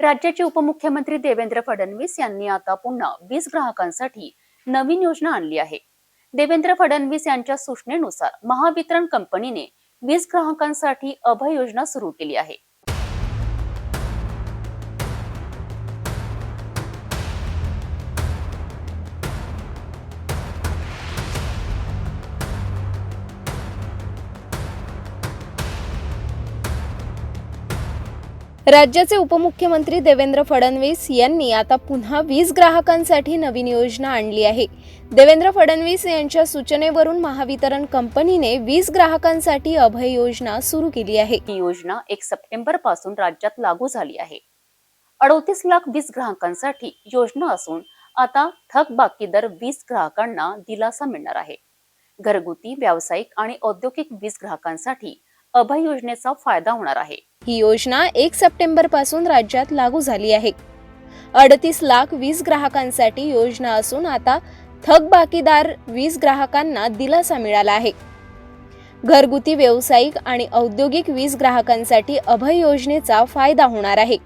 राज्याचे उपमुख्यमंत्री देवेंद्र फडणवीस यांनी आता पुन्हा वीज ग्राहकांसाठी नवीन योजना आणली आहे. देवेंद्र फडणवीस यांच्या सूचनेनुसार महावितरण कंपनीने वीज ग्राहकांसाठी अभय योजना सुरू केली आहे. राज्याचे उपमुख्यमंत्री देवेंद्र फडणवीस यांनी आता पुन्हा वीज ग्राहकांसाठी नवीन योजना आणली आहे. देवेंद्र फडणवीस यांच्या सूचनेवरून महावितरण कंपनीने वीज ग्राहकांसाठी अभय योजना सुरू केली आहे. ही योजना एक सप्टेंबरपासून राज्यात लागू झाली आहे. अडोतीस लाख वीज ग्राहकांसाठी योजना असून आता थकबाकी दर वीज ग्राहकांना दिलासा मिळणार आहे. घरगुती व्यावसायिक आणि औद्योगिक वीज ग्राहकांसाठी अभय योजनेचा फायदा होणार आहे. ही योजना एक सप्टेंबरपासून राज्यात लागू झाली आहे. अडतीस लाख वीज ग्राहकांसाठी योजना असून आता थकबाकीदार वीज ग्राहकांना दिलासा मिळाला आहे. घरगुती व्यावसायिक आणि औद्योगिक वीज ग्राहकांसाठी अभय योजनेचा फायदा होणार आहे.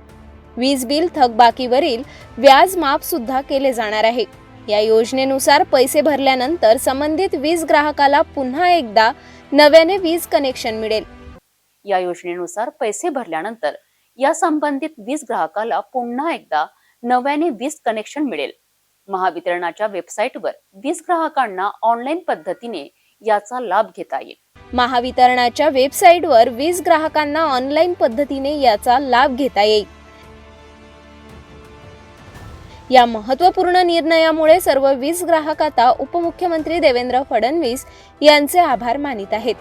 वीज बिल थकबाकीवरील व्याज माफ सुद्धा केले जाणार आहे. या योजनेनुसार पैसे भरल्यानंतर संबंधित वीज ग्राहकाला पुन्हा एकदा नव्याने वीज कनेक्शन मिळेल. या योजनेनुसार पैसे भरल्यानंतर या संबंधित वीज ग्राहकाला पुन्हा एकदा नव्याने वीज कनेक्शन मिळेल. महावितरणाच्या वेबसाईटवर वीज ग्राहकांना ऑनलाईन पद्धतीने याचा लाभ घेता येईल. महावितरणाच्या वेबसाईटवर वीज ग्राहकांना ऑनलाईन पद्धतीने याचा लाभ घेता येईल. या महत्त्वपूर्ण निर्णयामुळे सर्व वीज ग्राहक आता उपमुख्यमंत्री देवेंद्र फडणवीस यांचे आभार मानित आहेत.